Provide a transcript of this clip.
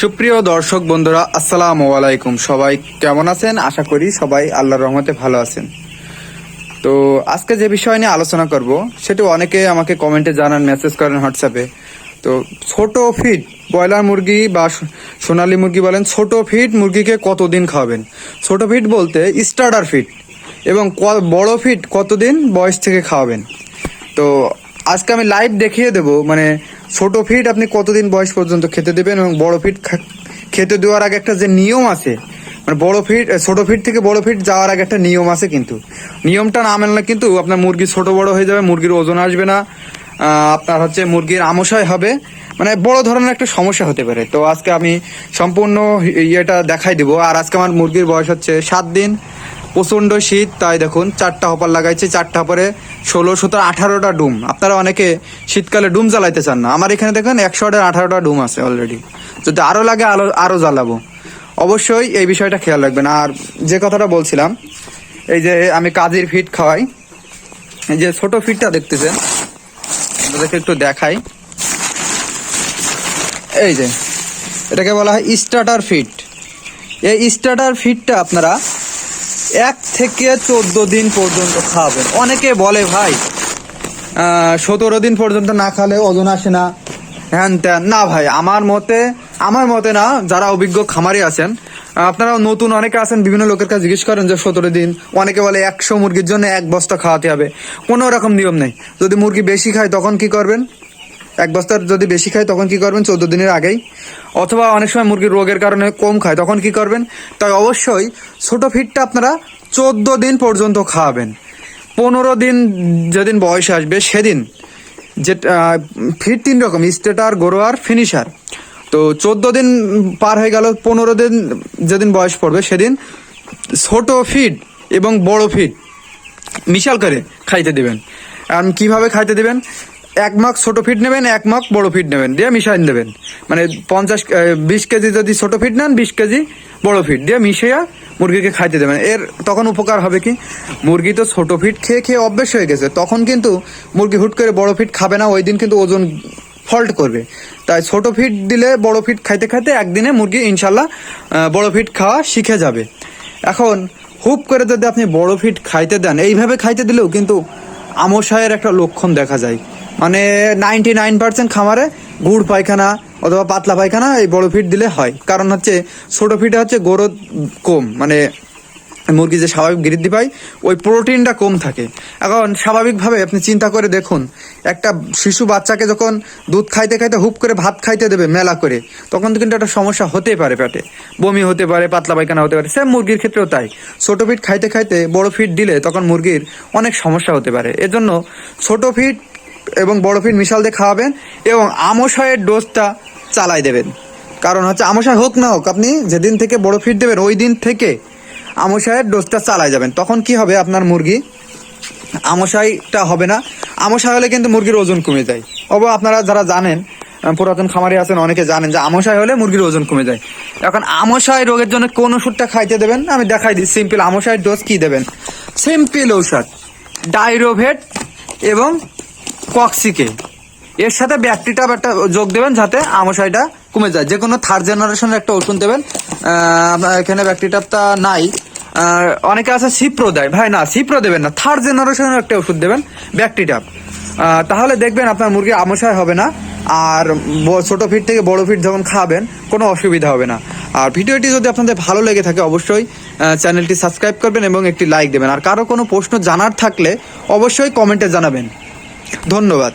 সুপ্রিয় দর্শক বন্ধুরা, আসসালামু আলাইকুম। সবাই কেমন আছেন? আশা করি সবাই আল্লাহর রহমতে ভালো আছেন। তো আজকে যে বিষয় নিয়ে আলোচনা করব, সেটা অনেকে আমাকে কমেন্টে জানান, মেসেজ করেন হোয়াটসঅ্যাপে তো ছোট ফিট ব্রয়লার মুরগি বা সোনালী মুরগি বলেন, ছোট ফিট মুরগিকে কতদিন খাওয়াবেন? ছোট ফিট বলতে স্টার্টার ফিট এবং বড় ফিট কতদিন বয়স থেকে খাওয়াবেন? তো আজকে আমি লাইভ দেখিয়ে দেব মানে ছোট ফিট আপনি কতদিন বয়স পর্যন্ত খেতে দেবেন এবং বড় ফিট খেতে দেওয়ার আগে একটা যে নিয়ম আছে মানে বড় ফিট ছোট ফিট থেকে বড় ফিট যাওয়ার আগে একটা নিয়ম আছে কিন্তু। নিয়মটা না মানলে কিন্তু আপনার মুরগি ছোট বড় হয়ে যাবে, মুরগির ওজন আসবে না আপনার হচ্ছে মুরগির আমশায় হবে মানে বড় ধরনের একটা সমস্যা হতে পারে। তো আজকে আমি সম্পূর্ণ ইয়েটা দেখাই দেবো, আর আজকে আমার মুরগির বয়স হচ্ছে সাত দিন প্রচণ্ড শীত, তাই দেখুন, চারটা হপার লাগাইছে, চারটা হপারে ষোলো, সতেরো, আঠারোটা ডুম। আপনারা অনেকে শীতকালে ডুম জ্বালাইতে চান না। আমার এখানে দেখুন, একশো আঠারোটা ডুম আছে অলরেডি যদি আরও লাগে, আরও আরও জ্বালাবো। অবশ্যই এই বিষয়টা খেয়াল রাখবেন। আর যে কথাটা বলছিলাম, এই যে আমি কাজের ফিট খাওয়াই, এই যে ছোট ফিটটা দেখতেছেন, আপনাদেরকে একটু দেখাই। এই যে, এটাকে বলা হয় স্টার্টার ফিট এই স্টার্টার ফিটটা আপনারা এক থেকে চোদ্দ দিন পর্যন্ত খাওয়াবেন অনেকে বলে, ভাই সতেরো দিন পর্যন্ত না খালে ওজন আসে না। হ্যান ত্যান। না, ভাই, আমার মতে আমার মতে না, যারা অভিজ্ঞ খামারি আছেন আপনারা নতুন অনেকে আছেন, বিভিন্ন লোকের কাছে জিজ্ঞেস করেন যে, সতেরো দিন? অনেকে বলে, একশো মুরগির জন্য এক বস্তা খাওয়াতে হবে। কোনো রকম নিয়ম নেই। যদি মুরগি বেশি খায়, তখন কি করবেন? এক বস্তার যদি বেশি খায়, তখন কি করবেন? চোদ্দ দিনের আগেই। অথবা অনেক সময় মুরগির রোগের কারণে কম খায়, তখন কি করবেন? তাই অবশ্যই ছোট ফিটটা আপনারা চোদ্দ দিন পর্যন্ত খাওয়াবেন। পনেরো দিন যেদিন বয়স আসবে, সেদিন। যে ফিট তিন রকম, স্টেটার, গোরোয়ার, ফিনিশার। তো চোদ্দ দিন পার হয়ে গেল, পনেরো দিন যেদিন বয়স পড়বে, সেদিন ছোট ফিড এবং বড় ফিড মিশাল করে খাইতে দেবেন। আর কীভাবে খাইতে দিবেন? এক মগ ছোট ফিট নেবেন, এক মগ বড় ফিট নেবেন, দিয়ে মিশাই দেবেন। মানে পঞ্চাশ বিশ কেজি যদি ছোট ফিট নেন, বিশ কেজি বড় ফিট দিয়ে মিশিয়ে মুরগিকে খাইতে দেবেন। এর তখন উপকার হবে কি? মুরগি তো ছোট ফিট খেয়ে খেয়ে অভ্যেস হয়ে গেছে, তখন কিন্তু মুরগি হুট করে বড় ফিট খাবে না, ওই দিন কিন্তু ওজন ফল্ট করবে। তাই ছোট ফিট দিলে বড় ফিট খাইতে খাইতে একদিনে মুরগি ইনশাল্লাহ বড় ফিট খাওয়া শিখে যাবে। এখন হুপ করে যদি আপনি বড় ফিট খাইতে দেন, এইভাবে খাইতে দিলেও কিন্তু আমশায়ের একটা লক্ষণ দেখা যায়। মানে নাইনটি নাইন পার্সেন্ট খামারে গুড় পায়খানা অথবা পাতলা পায়খানা এই বড় ফিট দিলে হয়। কারণ হচ্ছে ছোট ফিটে হচ্ছে গরদ কম মানে মুরগি যে স্বাভাবিক বৃদ্ধি পায়, ওই প্রোটিনটা কম থাকে। এখন স্বাভাবিকভাবে আপনি চিন্তা করে দেখুন, একটা শিশু বাচ্চাকে যখন দুধ খাইতে খাইতে হুপ করে ভাত খাইতে দেবে মেলা করে, তখন কিন্তু একটা সমস্যা হতে পারে পেটে। বমি হতে পারে, পাতলা পায়খানা হতে পারে সেম মুরগির ক্ষেত্রেও তাই। ছোটো ফিট খাইতে খাইতে বড় ফিট দিলে তখন মুরগির অনেক সমস্যা হতে পারে। এজন্য ছোটো ফিট এবং বড় ফিট মিশাল দিয়ে খাওয়াবেন এবং আমশয়ের ডোজটা চালাই দেবেন। কারণ হচ্ছে আমশয় হোক না হোক আপনি যেদিন থেকে বড় ফিট দেবেন ওই দিন থেকে আমশায়ের ডোজটা চালাই যাবেন। তখন কি হবে আপনার মুরগি? আমশাইটা হবে না। আমশাই হলে কিন্তু মুরগির ওজন কমে যায়। অব আপনারা যারা জানেন পুরাতন খামারি আছেন অনেকে জানেন যে আমশাই হলে মুরগির ওজন কমে যায়। এখন আমশাই রোগের জন্য কোন ওষুধটা খাইতে দেবেন? আমি দেখাই দিই সিম্পল আমশাইয়ের ডোজ কি দেবেন? সিম্পল ঔষধ। ডাইরোভেট এবং কক্সিকে। এর সাথে ব্যাকটিটা একটা যোগ দেবেন যাতে আমশাইটা কমে যায়। যে কোনো থার্ড জেনারেশনের একটা ওষুধ দেবেন। আপনার এখানে ব্যাকটিটাপটা নাই। অনেকে আছে সিপ্রো দেয়। ভাই, না সিপ্রো দেবেন না। থার্ড জেনারেশনের একটা ওষুধ দেবেন ব্যাকটিটাপ তাহলে দেখবেন আপনার মুরগি আমশায় হবে না। আর ছোট ফিট থেকে বড় ফিট যখন খাবেন, কোনো অসুবিধা হবে না। আর ভিডিওটি যদি আপনাদের ভালো লেগে থাকে, অবশ্যই চ্যানেলটি সাবস্ক্রাইব করবেন এবং একটি লাইক দেবেন। আর কারও কোনো প্রশ্ন জানার থাকলে অবশ্যই কমেন্টে জানাবেন। ধন্যবাদ।